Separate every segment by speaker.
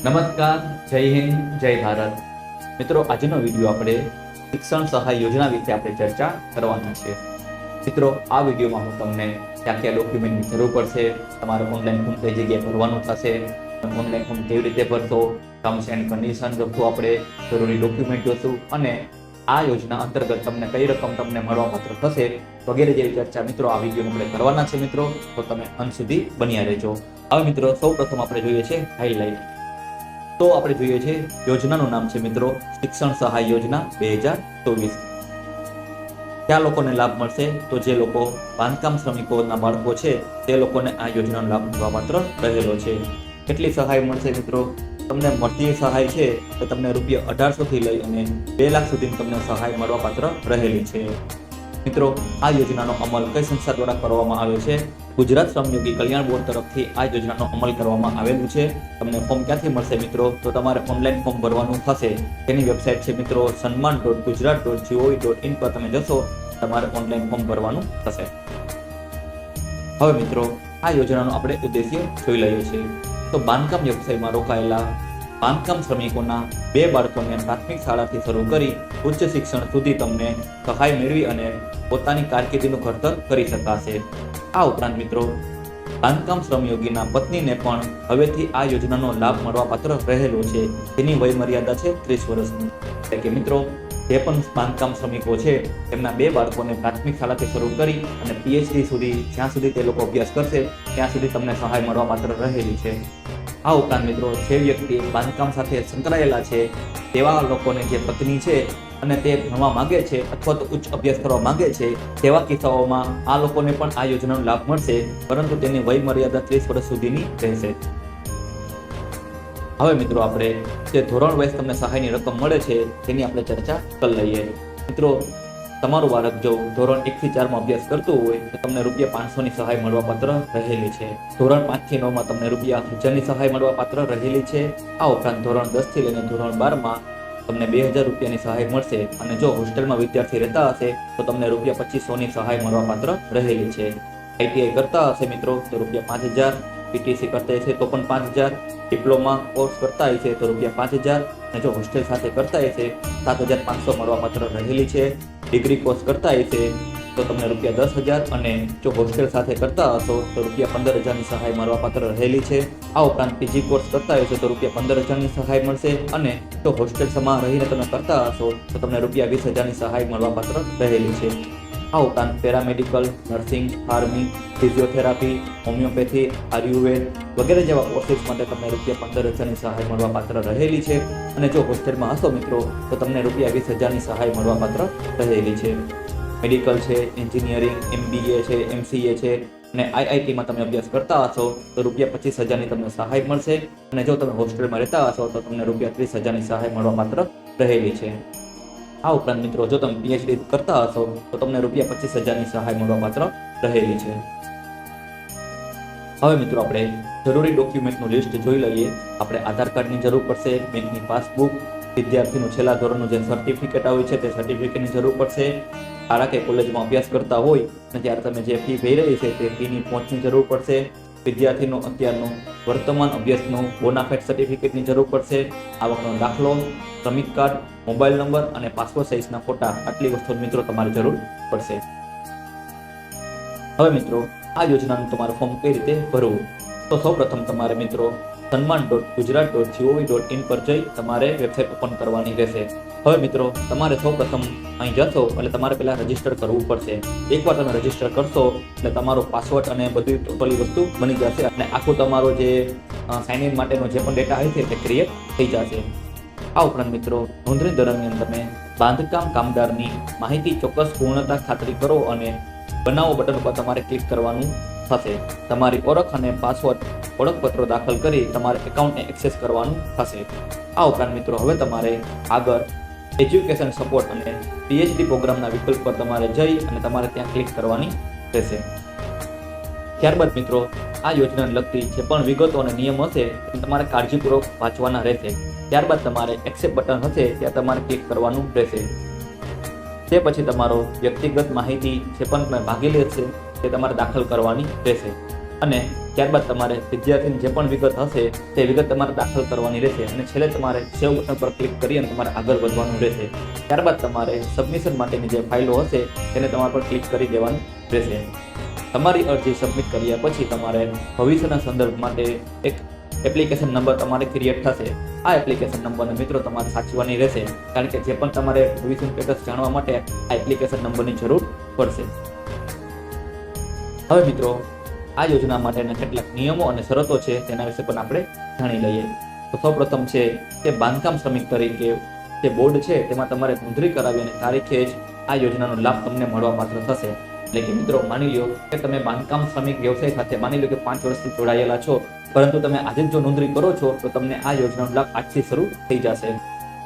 Speaker 1: નમસ્કાર, જય હિન્દ, જય ભારત. મિત્રો, આજનો વીડિયો આપણે શિક્ષણ સહાય યોજના વિશે આપણે ચર્ચા કરવાના છે. મિત્રો, આ વિડીયોમાં હું તમને ક્યાં ક્યાં ડોક્યુમેન્ટની જરૂર પડશે, તમારે ઓનલાઈન ફોર્મ કઈ જગ્યાએ ભરવાનું થશે ઓનલાઈન ફોર્મ કેવી રીતે ભરશો ટર્મ્સ એન્ડ કન્ડિશન જોશું આપણે જરૂરી ડોક્યુમેન્ટ જોશું, અને આ યોજના અંતર્ગત તમને કઈ રકમ તમને મળવાપાત્ર થશે, વગેરે જેવી ચર્ચા મિત્રો આ વીડિયો આપણે કરવાના છે મિત્રો, તો તમે અંત સુધી બન્યા રહેજો. હવે મિત્રો સૌ પ્રથમ આપણે જોઈએ છે હાઈલાઇટ તો આપણે જોઈએ છે યોજનાનું નામ છે મિત્રો શિક્ષણ સહાય યોજના બે હજાર ચોવીસ. ક્યાં લોકોને લાભ મળશે? તો જે લોકો બાંધકામ શ્રમિકોના બાળકો છે, તે લોકોને આ યોજનાનો લાભ મળવાપાત્ર રહેલો છે. કેટલી સહાય મળશે મિત્રો? તમને મળતી સહાય છે, તો તમને રૂપિયા અઢારસોથી લઈ અને બે લાખ સુધી તમને સહાય મળવા પાત્ર રહેલી છે. મિત્રો, આ યોજનાનો અમલ કઈ સંસ્થા દ્વારા કરવામાં આવ્યો છે? ગુજરાત શ્રમયોગી કલ્યાણ બોર્ડ તરફથી આ યોજનાનો અમલ કરવામાં આવેલું છે. તમને ફોર્મ ક્યાંથી મળશે મિત્રો? તો તમારે ઓનલાઈન ફોર્મ ભરવાનું થશે. તેની વેબસાઇટ છે મિત્રો Sanman dot Gujarat dot GOV dot in પર તમે જશો, તમારે ઓનલાઈન ફોર્મ ભરવાનું થશે. હવે મિત્રો, આ યોજનાનો આપણે ઉદ્દેશ્ય જોઈ લઈએ છીએ. તો બાંધકામ વ્યવસાયમાં રોકાયેલા બાંધકામ શ્રમિકોના બે બાળકોને પ્રાથમિક શાળાથી શરૂ કરી ઉચ્ચ શિક્ષણ સુધી તમને સહાય મેળવી અને પોતાની કારકિર્દીનું ઘડતર કરી શકાશે. આ ઉપરાંત મિત્રો, બાંધકામ શ્રમયોગીના પત્નીને પણ હવેથી આ યોજનાનો લાભ મળવાપાત્ર રહેલો છે. તેની વય મર્યાદા છે ત્રીસ વર્ષની. એટલે કે મિત્રો, જે પણ બાંધકામ શ્રમિકો છે, તેમના બે બાળકોને પ્રાથમિક શાળાથી શરૂ કરી અને પીએચડી સુધી, જ્યાં સુધી તે લોકો અભ્યાસ કરશે, ત્યાં સુધી તમને સહાય મળવાપાત્ર રહેલી છે. આ ઉપરાંત મિત્રો જે વ્યક્તિ બાંધકામ સાથે સંકળાયેલા છે, તેવા લોકોને જે પત્ની છે અને તે ભણવા માંગે છે અથવા તો ઉચ્ચ અભ્યાસ કરવા માંગે છે, તેવા કિસ્સાઓમાં આ લોકોને પણ આ યોજનાનો લાભ મળશે, પરંતુ તેની વય મર્યાદા ત્રીસ વર્ષ સુધીની રહેશે. હવે મિત્રો આપણે જે ધોરણ વાઇઝ તમને સહાયની રકમ મળે છે, તેની આપણે ચર્ચા કરી લઈએ. મિત્રો તમારું બાળક જો ધોરણ એક થી ચારમાં અભ્યાસ કરતું હોય, તો તમને રૂપિયા પાંચસોની સહાય મળવાપાત્ર રહેલી છે. ધોરણ પાંચથી નવમાં તમને રૂપિયા હજારની સહાય મળવાપાત્ર રહેલી છે. આ ઉપરાંત ધોરણ દસથી લઈને ધોરણ બારમાં તમને બે હજાર રૂપિયાની સહાય મળશે અને જો હોસ્ટેલમાં વિદ્યાર્થી રહેતા હશે, તો તમને રૂપિયા પચીસોની સહાય મળવાપાત્ર રહેલી છે. આઈટીઆઈ કરતા હશે મિત્રો, તો રૂપિયા પાંચ હજાર. પીટીસી કરતા હશે, તો પણ પાંચ હજાર. ડિપ્લોમા કોર્સ કરતા હોય છે તો રૂપિયા પાંચ હજાર. અને જો હોસ્ટેલ સાથે કરતા હોય છે સાત હજાર પાંચસો મળવાપાત્ર રહેલી છે. ડિગ્રી કોર્સ કરતા હશે તો તમને રૂપિયા દસ હજાર અને જો હોસ્ટેલ સાથે કરતા હશો, તો રૂપિયા પંદર હજારની સહાય મળવાપાત્ર રહેલી છે. આ ઉપરાંત પીજી કોર્સ કરતા હશો તો રૂપિયા પંદર હજારની સહાય મળશે અને જો હોસ્ટેલ સમા રહીને તમે કરતા હશો, તો તમને રૂપિયા વીસ હજારની સહાય મળવાપાત્ર રહેલી છે. આ ઉપરાંત paramedical nursing, farming, physiotherapy, homeopathy, ayurveda વગેરે જેવા કોર્સિસ માટે તમને રૂપિયા પંદર હજારની સહાય મળવાપાત્ર રહેલી છે. અને જો હોસ્ટેલમાં હશો મિત્રો, તો તમને રૂપિયા વીસ હજારની સહાય મળવાપાત્ર રહેલી છે. મેડિકલ છે, એન્જિનિયરિંગ, એમબીએ છે, એમસીએ છે અને આઈઆઈટીમાં તમે અભ્યાસ કરતા હશો, તો રૂપિયા પચીસ હજારની તમને સહાય મળશે. અને જો તમે હોસ્ટેલમાં રહેતા હશો, તો તમને રૂપિયા ત્રીસ હજારની સહાય મળવા પાત્ર રહેલી છે. આ ઉપરાંત મિત્રો, જો તમે પીએચડી કરતા હશો, તો તમને રૂપિયા પચીસ હજારની સહાય મળવાપાત્ર રહેલી છે. હવે મિત્રો, આપણે જરૂરી ડોક્યુમેન્ટનું લિસ્ટ જોઈ લઈએ. આપણે આધાર કાર્ડની જરૂર પડશે, બેંકની પાસબુક, વિદ્યાર્થીનું છેલ્લા ધોરણનું જે સર્ટિફિકેટ આવે છે, તે સર્ટિફિકેટની જરૂર પડશે. શાળા કે કોલેજમાં અભ્યાસ કરતા હોય, અને ત્યારે તમે જે ફી ભરી રહી છે, તે ફીની પહોંચની જરૂર પડશે. વિદ્યાર્થીનો અત્યારનો વર્તમાન અભ્યાસનો બોનાફાઇડ સર્ટિફિકેટની જરૂર પડશે. આવકનો દાખલો, શ્રમિક કાર્ડ, મોબાઈલ નંબર અને પાસપોર્ટ સાઇઝના ફોટા, આટલી વસ્તુ મિત્રો તમારે જરૂર પડશે. હવે મિત્રો, આ યોજનાનું તમારું ફોર્મ કઈ રીતે ભરવું? તો સૌપ્રથમ તમારે મિત્રો Sanman dot Gujarat dot GOV dot in પર જઈ તમારે વેબસાઇટ ઓપન કરવાની રહેશે. હવે મિત્રો, તમારે સૌપ્રથમ અહીં જશો, એટલે તમારે પહેલાં રજિસ્ટર કરવું પડશે. એકવાર તમે રજિસ્ટર કરશો, એટલે તમારો પાસવર્ડ અને બધી ટોટલી વસ્તુ બની જશે અને આખું તમારો જે સાઇન ઇન માટેનો જે પણ ડેટા હોય છે તે ક્રિએટ થઈ જશે. આ ઉપરાંત મિત્રો, નોંધણી દરમિયાન તમે બાંધકામ કામદારની માહિતી ચોક્કસ પૂર્ણતા ખાતરી કરો અને બનાવો બટન પર તમારે ક્લિક કરવાનું થશે તમારી ઓળખ અને પાસવર્ડ ઓળખપત્રો દાખલ કરી તમારે એકાઉન્ટને એક્સેસ કરવાનું થશે. આ ઉપરાંત મિત્રો, હવે તમારે આગળ એજ્યુકેશન સપોર્ટ અને પીએચડી પ્રોગ્રામના વિકલ્પ પર તમારે જઈ અને તમારે ત્યાં ક્લિક કરવાની રહેશે. ત્યારબાદ મિત્રો, આ યોજનાને લગતી જે પણ વિગતો અને નિયમ હશે, એ તમારે કાળજીપૂર્વક વાંચવાના રહેશે. ત્યારબાદ તમારે એક્સેપ્ટ બટન હશે, ત્યાં તમારે ક્લિક કરવાનું રહેશે. તે પછી તમારો વ્યક્તિગત માહિતી જે પણ તમે ભાગેલી હશે તે તમારે દાખલ કરવાની રહેશે. અને ત્યારબાદ તમારે વિદ્યાર્થીની જે પણ વિગત હશે, તે વિગત તમારે દાખલ કરવાની રહેશે અને છેલ્લે તમારે સેવ બટન પર ક્લિક કરી અને તમારે આગળ વધવાનું રહેશે. ત્યારબાદ તમારે સબમિશન માટેની જે ફાઇલો હશે, તેને તમારે પર ક્લિક કરી દેવાનું રહેશે. તમારી અરજી સબમિટ કર્યા પછી તમારે ભવિષ્યના સંદર્ભ માટે એક એપ્લિકેશન નંબર તમારે ક્રિએટ થશે. આ એપ્લિકેશન નંબરને મિત્રો તમારે સાચવવાની રહેશે, કારણ કે જે પણ તમારે ભવિષ્યનું સ્ટેટસ જાણવા માટે આ એપ્લિકેશન નંબરની જરૂર પડશે. હવે મિત્રો, આ યોજના માટેના કેટલાક નિયમો અને શરતો છે તેના વિશે પણ આપણે જાણી લઈએ. તો સૌપ્રથમ છે કે બાંધકામ શ્રમિક તરીકે જે બોર્ડ છે તેમાં તમારે નોંધણી કરાવી અને તારીખે જ આ યોજનાનો લાભ તમને મળવા પાત્ર થશે. એટલે કે મિત્રો, માની લો કે તમે બાંધકામ શ્રમિક વ્યવસાય સાથે માની લો કે પાંચ વર્ષથી જોડાયેલા છો, પરંતુ તમે આજે જ જો નોંધણી કરો છો, તો તમને આ યોજનાનો લાભ આજથી શરૂ થઈ જશે.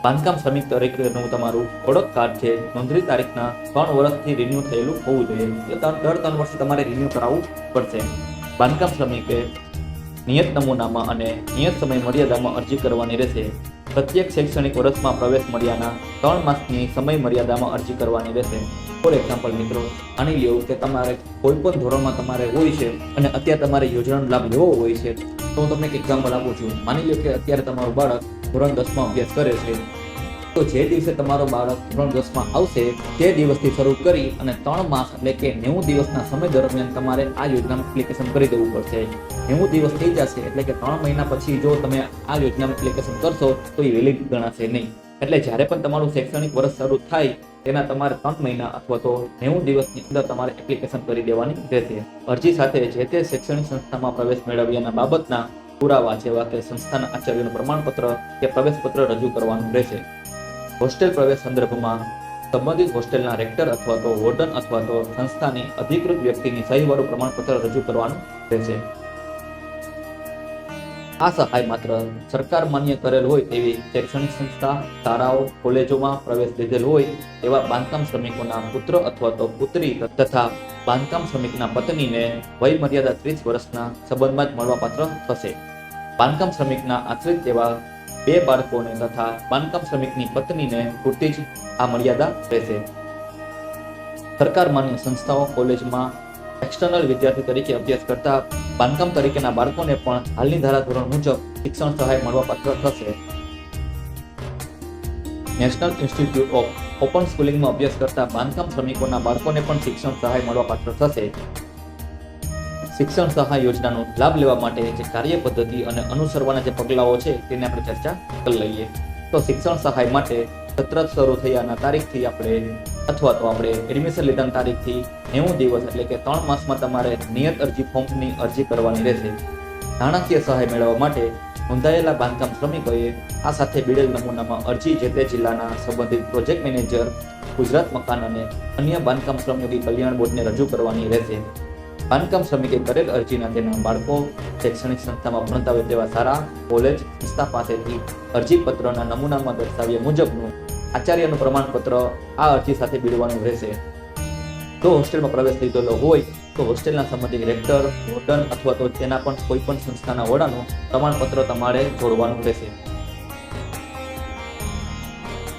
Speaker 1: બાંધકામ શ્રમિક તરીકેનું તમારું ઓળખ કાર્ડ છે. નોંધણી તારીખના ત્રણ વર્ષથી રિન્યુ થયેલું હોવું જોઈએ. એટલે દર ત્રણ વર્ષે તમારે રિન્યુ કરાવવું પડશે. બાંધકામ શ્રમિકે નિયત નમૂનામાં અને નિયત સમય મર્યાદામાં અરજી કરવાની રહેશે. પ્રત્યેક શૈક્ષણિક વર્ષમાં પ્રવેશ મળ્યાના ત્રણ માસની સમય મર્યાદામાં અરજી કરવાની રહેશે. ફોર એક્ઝામ્પલ મિત્રો, માની લ્યો કે તમારે કોઈ પણ ધોરણમાં તમારે હોય છે અને અત્યારે તમારે યોજનાનો લાભ લેવો હોય છે, તો હું તમને એક એક્ઝામ્પલ આપું છું. માની લો કે અત્યારે તમારું બાળક ધોરણ દસમાં અભ્યાસ કરે છે તો જે દિવસે તમારો બાળક ધોરણ દસમાં આવશે, તે દિવસથી શરૂ કરી અને ત્રણ માસ એટલે કે નેવું દિવસના સમય દરમિયાન તમારે આ યોજનાનું એપ્લિકેશન કરી દેવું પડશે. નેવું દિવસ થઈ જશે એટલે કે ત્રણ મહિના પછી જો તમે આ યોજનાનું એપ્લિકેશન કરશો, તો એ વેલિડ ગણાશે નહીં. એટલે જ્યારે પણ તમારું શૈક્ષણિક વર્ષ શરૂ થાય, તેના તમારે ત્રણ મહિના અથવા તો નેવું દિવસની અંદર તમારે એપ્લિકેશન કરી દેવાની રહેશે. અરજી સાથે જે તે શૈક્ષણિક સંસ્થામાં પ્રવેશ મેળવ્યાના બાબતના પુરાવા જેવા કે સંસ્થાના આચાર્યનું પ્રમાણપત્ર કે પ્રવેશપત્ર રજૂ કરવાનું રહેશે. હોસ્ટેલ પ્રવેશ સંદર્ભમાં સંબંધિત હોસ્ટેલના રેક્ટર અથવા તો વોર્ડન અથવા તો સંસ્થાની અધિકૃત વ્યક્તિની સહીવાળું પ્રમાણપત્ર રજૂ કરવાનું રહેશે. આ સહાય માત્ર સરકાર માન્ય કરેલ હોય તેવી શૈક્ષણિક સંસ્થા, શાળાઓ, કોલેજોમાં પ્રવેશ લીધેલ હોય એવા બાંધકામ શ્રમિકોના પુત્ર અથવા તો પુત્રી તથા બાંધકામ શ્રમિકના પત્નીને વય મર્યાદા ત્રીસ વર્ષના સંબંધમાં જ મળવાપાત્ર થશે. બાંધકામ શ્રમિકના આશ્રિત એવા બે બાળકોને તથા બાંધકામ શ્રમિકની પત્નીને પૂરતી જ આ મર્યાદા રહેશે. સરકાર માન્ય સંસ્થાઓ, કોલેજમાં એક્સટર્નલ વિદ્યાર્થી તરીકે અભ્યાસ કરતા બાંધકામ તરીકેના બાળકોને પણ હાલની ધારાધોરણ મુજબ શિક્ષણ સહાય મળવાપાત્ર થશે. નેશનલ ઇન્સ્ટિટ્યૂટ ઓફ ઓપન સ્કૂલિંગમાં અભ્યાસ કરતા બાંધકામ શ્રમિકોના બાળકોને પણ શિક્ષણ સહાય મળવાપાત્ર થશે. શિક્ષણ સહાય યોજનાનો લાભ લેવા માટે જે કાર્ય પદ્ધતિ અને અનુસરવાના જે પગલાઓ છે, તેની આપણે ચર્ચા કરી લઈએ. તો શિક્ષણ સહાય માટે સત્ર શરૂ થયાના તારીખથી આપણે, અથવા તો આપણે એડમિશન લીધાની તારીખથી નેવું દિવસ એટલે કે ત્રણ માસમાં તમારે નિયત અરજી ફોર્મની અરજી કરવાની રહેશે. નાણાકીય સહાય મેળવવા માટે નોંધાયેલા બાંધકામ શ્રમિકોએ આ સાથે બીડેલ નમૂનામાં અરજી જે તે જિલ્લાના સંબંધિત પ્રોજેક્ટ મેનેજર, ગુજરાત મકાન અને અન્ય બાંધકામ શ્રમયોગી કલ્યાણ બોર્ડને રજૂ કરવાની રહેશે. બાંધકામ શ્રમિકે કરેલ અરજીના તેના બાળકો શૈક્ષણિક સંસ્થામાં ભણતા હોય તેવા સારા કોલેજ સંસ્થા પાસેથી અરજીપત્રના નમૂનામાં દર્શાવ્યા મુજબનું આચાર્યનું પ્રમાણપત્ર આ અરજી સાથે બીડવાનું રહેશે. જો હોસ્ટેલમાં પ્રવેશ લીધેલો હોય, તો હોસ્ટેલના સંબંધિત રેક્ટર, વોર્ડન અથવા તો તેના પણ કોઈ પણ સંસ્થાના વડાનું પ્રમાણપત્ર તમારે જોડવાનું રહેશે.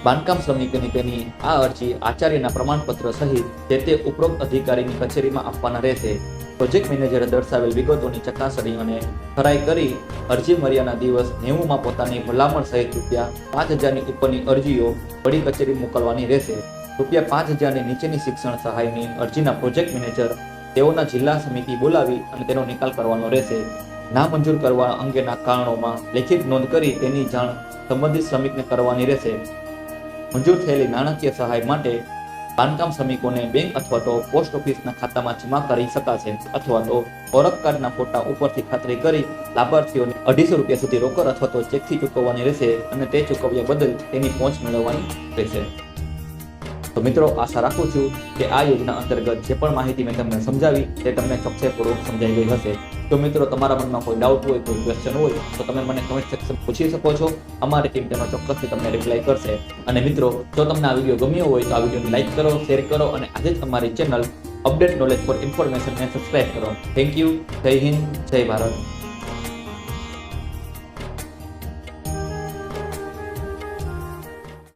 Speaker 1: બાંધકામ શ્રમિકોની તેની આ અરજી આચાર્યના પ્રમાણપત્ર સહિત જે તે ઉપરોક્ત અધિકારીની કચેરીમાં આપવાના રહેશે. પ્રોજેક્ટ મેનેજરે દર્શાવેલ વિગતોની ચકાસણી અને ખરાઈ કરી અરજી મર્યાના દિવસ નેવુંમાં પોતાની ભલામણ સહિત રૂપિયા પાંચ હજારની ઉપરની અરજીઓ વડી કચેરી મોકલવાની રહેશે. રૂપિયા પાંચ હજારની નીચેની શિક્ષણ સહાયની અરજીના પ્રોજેક્ટ મેનેજર તેઓના જિલ્લા સમિતિ બોલાવી અને તેનો નિકાલ કરવાનો રહેશે. નામંજૂર કરવા અંગેના કારણોમાં લેખિત નોંધ કરી તેની જાણ સંબંધિત શ્રમિકને કરવાની રહેશે. મંજૂર થયેલી નાણાકીય સહાય માટે બાંધકામ શ્રમિકોને બેંક અથવા તો પોસ્ટ ઓફિસના ખાતામાં જમા કરી શકાશે અથવા તો ઓળખ કાર્ડના ફોટા ઉપરથી ખાતરી કરી લાભાર્થીઓને અઢીસો રૂપિયા સુધી રોકડ અથવા તો ચેકથી ચૂકવવાની રહેશે અને તે ચૂકવ્યા બદલ તેની પહોંચ મેળવવાની રહેશે. તો મિત્રો, આશા રાખું છું કે આ યોજના અંતર્ગત જે પણ માહિતી મેં તમને સમજાવી તે તમને ચોકસાઈપૂર્વક સમજાઈ ગઈ હશે. તો મિત્રો, તમારા મનમાં કોઈ ડાઉટ હોય, કોઈ ક્વેશ્ચન હોય, તો તમે મને કમેન્ટ સેક્શન પૂછી શકો છો. અમારી ટીમ તેનો ચોક્કસથી તમને રિપ્લાય કરશે. અને મિત્રો, જો તમને આ વીડિયો ગમ્યો હોય, તો આ વિડીયોને લાઇક કરો શેર કરો, અને આજે જ અમારી channel update knowledge for information ને સબસ્ક્રાઇબ કરો. થેન્ક યુ જય હિન્દ, જય ભારત.